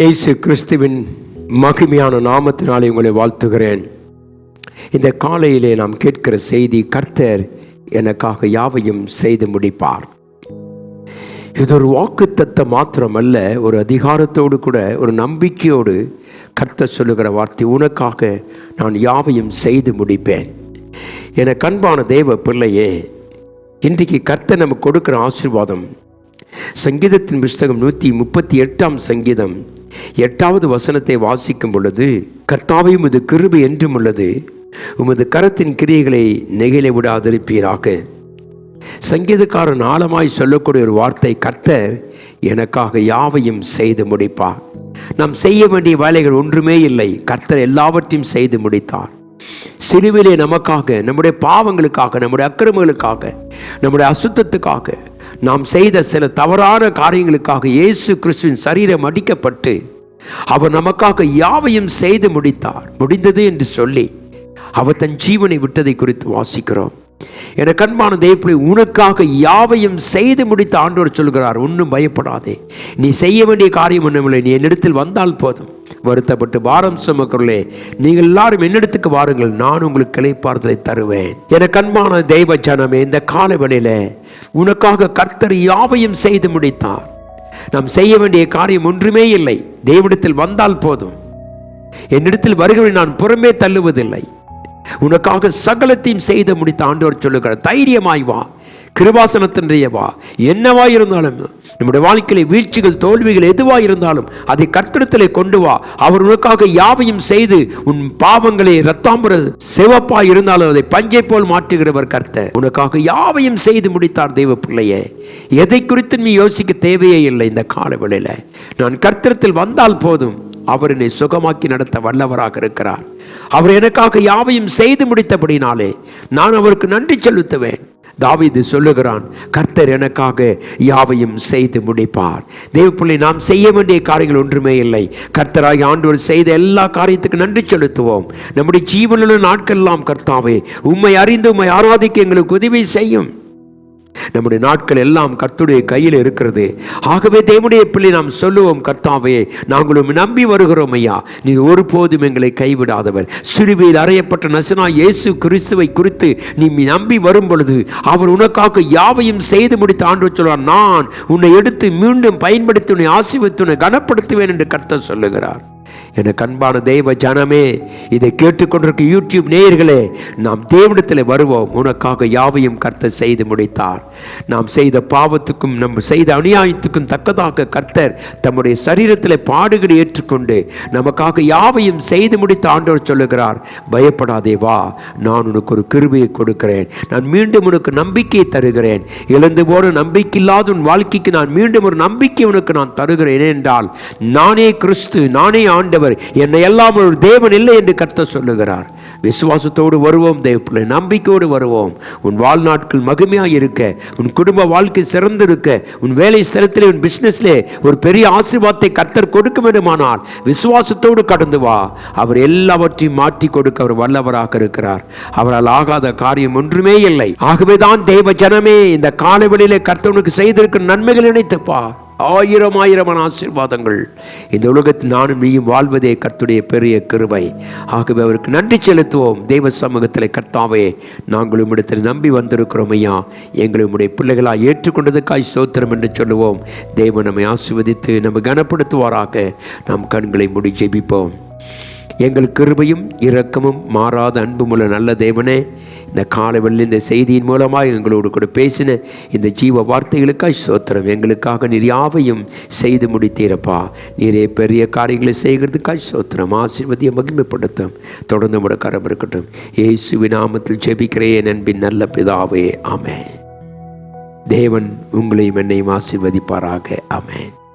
இயேசு கிறிஸ்துவின் மகிமையான நாமத்தினாலே உங்களை வாழ்த்துகிறேன். இந்த காலையிலே நாம் கேட்கிற செய்தி கர்த்தர் எனக்காக யாவையும் செய்து முடிப்பார். இது ஒரு வாக்குத்தத்தை மாத்திரமல்ல ஒரு அதிகாரத்தோடு கூட ஒரு நம்பிக்கையோடு கர்த்தர் சொல்லுகிற வார்த்தை உனக்காக நான் யாவையும் செய்து முடிப்பேன். என கண்பான தேவ பிள்ளையே இன்றைக்கு கர்த்தர் நமக்கு கொடுக்கிற ஆசீர்வாதம் சங்கீதத்தின் புஸ்தகம் நூற்றி முப்பத்தி எட்டாம் சங்கீதம் எட்டாவது வசனத்தை வாசிக்கும் பொழுது கர்த்தாவை உமது கிருபை என்றும் உள்ளது. உமது கரத்தின் கிரியைகளை நெகிழ விடாதிருப்பீராக. சங்கீதக்காரன் ஆழமாய் சொல்லக்கூடிய ஒரு வார்த்தை கர்த்தர் எனக்காக யாவையும் செய்து முடிப்பார். நாம் செய்ய வேண்டிய வேலைகள் ஒன்றுமே இல்லை. கர்த்தர் எல்லாவற்றையும் செய்து முடித்தார். சிலுவிலே நமக்காக நம்முடைய பாவங்களுக்காக நம்முடைய அக்கிரமங்களுக்காக நம்முடைய அசுத்தத்துக்காக நாம் செய்த சில தவறான காரியங்களுக்காக இயேசு கிறிஸ்துவின் சரீரம் அடிக்கப்பட்டு அவர் நமக்காக யாவையும் செய்து முடித்தார். முடிந்தது என்று சொல்லி அவர் தன் ஜீவனை விட்டதை குறித்து வாசிக்கிறோம். என கண்பான தேவப்பிள்ளை உனக்காக யாவையும் செய்து முடித்த ஆண்டோர் சொல்கிறார். ஒன்றும் பயப்படாதே. நீ செய்ய வேண்டிய காரியம் ஒன்றுமில்லை. நீ என்னிடத்தில் வந்தால் போதும். வருத்தப்பட்டு பாரம் சுமக்கிறே நீங்கள் எல்லாரும் என்னிடத்துக்கு வாருங்கள். நான் உங்களுக்கு கிளைப்பார்த்தலை தருவேன். என கண்மான தெய்வ ஜனமே இந்த காலவெளியில உனக்காக கர்த்தர் யாவையும் செய்து முடித்தார். நாம் செய்ய வேண்டிய காரியம் ஒன்றுமே இல்லை. தேவனிடத்தில் வந்தால் போதும். என்னிடத்தில் வருகிறவரை நான் புறமே தள்ளுவதில்லை. உனக்காக சகலத்தையும் செய்து முடித்த ஆண்டவர் சொல்லுகிறார் தைரியமாய் வா. கிருபாசனத்தின்றைய வா என்னவா இருந்தாலும் நம்முடைய வாழ்க்கையில் வீழ்ச்சிகள் தோல்விகள் எதுவாக இருந்தாலும் அதை கர்த்தடத்திலே கொண்டு வா. அவர் உனக்காக யாவையும் செய்து உன் பாவங்களை ரத்தாம்பர சிவப்பா இருந்தாலும் அதை பஞ்சை போல் மாற்றுகிறவர் கர்த்த உனக்காக யாவையும் செய்து முடித்தார் தெய்வ பிள்ளையே. எதை குறித்து நீ யோசிக்க தேவையே இல்லை இந்த கால வேளையில நான் கர்த்தத்தில் வந்தால் போதும் அவர் என்னை சுகமாக்கி நடத்த வல்லவராக இருக்கிறார். அவர் எனக்காக யாவையும் செய்து முடித்தபடினாலே நான் அவருக்கு நன்றி செலுத்துவேன். தாவிது சொல்லுகிறான் கர்த்தர் எனக்காக யாவையும் செய்து முடிப்பார். தேவப்பிள்ளை நாம் செய்ய வேண்டிய காரியங்கள் ஒன்றுமே இல்லை. கர்த்தராகி ஆண்டவர் செய்த எல்லா காரியத்துக்கு நன்றி செலுத்துவோம். நம்முடைய ஜீவனுள்ள நாட்கள் எல்லாம் கர்த்தாவே உம்மை அறிந்து உண்மை ஆராதிக்க எங்களுக்கு உதவி செய்யும். நம்முடைய நாட்கள் எல்லாம் கர்த்துடைய கையில் இருக்கிறது. ஆகவே தேவனுடைய பிள்ளை நாம் சொல்லுவோம் கர்த்தாவையே நாங்களும் நம்பி வருகிறோம் ஐயா. நீ ஒருபோதும் எங்களை கைவிடாதவர். சிறுவையில் அறையப்பட்ட நசனா இயேசு கிறிஸ்துவை குறித்து நீ நம்பி வரும் பொழுது அவர் உனக்காக யாவையும் செய்து முடித்து ஆண்டு சொல்வார் நான் உன்னை எடுத்து மீண்டும் பயன்படுத்தி உன்னை ஆசிர்வத்து உன்னை கனப்படுத்துவேன் என்று கர்த்தர் சொல்லுகிறார். என கண்பான தெய்வ ஜனமே இதை கேட்டுக்கொண்டிருக்க யூடியூப் நேயர்களே நாம் தேவனிடத்தில் வருவோம். உனக்காக யாவையும் கர்த்தர் செய்து முடித்தார். நாம் செய்த பாவத்துக்கும் நம் செய்த அநியாயத்துக்கும் தக்கதாக கர்த்தர் தம்முடைய சரீரத்தில் பாடுகளை ஏற்றுக்கொண்டு நமக்காக யாவையும் செய்து முடித்த ஆண்டவர் சொல்லுகிறார். பயப்படாதே வா நான் உனக்கு ஒரு கிருபையை கொடுக்கிறேன். நான் மீண்டும் உனக்கு நம்பிக்கையை தருகிறேன். இழந்து போன நம்பிக்கை இல்லாத உன் வாழ்க்கைக்கு நான் மீண்டும் ஒரு நம்பிக்கை உனக்கு நான் தருகிறேன் என்றால் நானே கிறிஸ்து நானே ஆண்டவர் என்னை எல்லாம் ஒரு தேவன் இல்லை என்று கர்த்தர் சொல்லுகிறார். விசுவாசத்தோடு வருவோம் தேவப்பிள்ளை நம்பிக்கையோடு வருவோம். உன் வாழ்நாட்கள் மகிமையாக இருக்க உன் குடும்ப வாழ்க்கை சிறந்திருக்க உன் வேலை ஸ்தலத்தில் உன் பிஸ்னஸ்லே ஒரு பெரிய ஆசீர்வாதத்தை கர்த்தர் கொடுக்க வேண்டுமானால் விசுவாசத்தோடு கடந்து வா. அவர் எல்லாவற்றையும் மாற்றி கொடுக்க அவர் வல்லவராக இருக்கிறார். அவரால் ஆகாத காரியம் ஒன்றுமே இல்லை. ஆகவேதான் தெய்வ தேவ ஜனமே இந்த காலவெளியிலே கர்த்தவனுக்கு செய்திருக்கிற நன்மைகள் நினைத்துப்பா ஆயிரம் ஆயிரமான ஆசீர்வாதங்கள். இந்த உலகத்தில் நானும் நீயும் வாழ்வதே கர்த்துடைய பெரிய கிருவை ஆகவே அவருக்கு நன்றி செலுத்துவோம். தெய்வ சமூகத்தில் கர்த்தாவே நாங்கள் உம்மிடத்தில் நம்பி வந்திருக்கிறோம் ஐயா. எங்களை உம்முடைய பிள்ளைகளாக ஏற்றுக்கொண்டதுக்காய் சோத்திரம் என்று சொல்லுவோம். தேவன் நம்மை ஆசிர்வதித்து நம்ம கனப்படுத்துவாராக. நாம் கண்களை முடி ஜெபிப்போம். எங்கள் கிருபையும் இரக்கமும் மாறாத அன்புமுள்ள நல்ல தேவனே இந்த காலவெளியில் இந்த செய்தியின் மூலமாக எங்களோடு கூட பேசின இந்த ஜீவ வார்த்தைகளுக்காய் சோத்திரம் எங்களுக்காக நீர் யாவையும் செய்து முடித்தீரப்பா. நீரே பெரிய காரியங்களை செய்கிறதுக்காய் சோத்திரம் ஆசீர்வதியை மகிமைப்படுத்தும். தொடர்ந்து உட கரம் இருக்கட்டும். ஏசு நாமத்தில் ஜெபிக்கிறேன் அன்பின் நல்ல பிதாவே. ஆமே தேவன் உங்களையும் என்னையும் ஆசீர்வதிப்பாராக. ஆமேன்.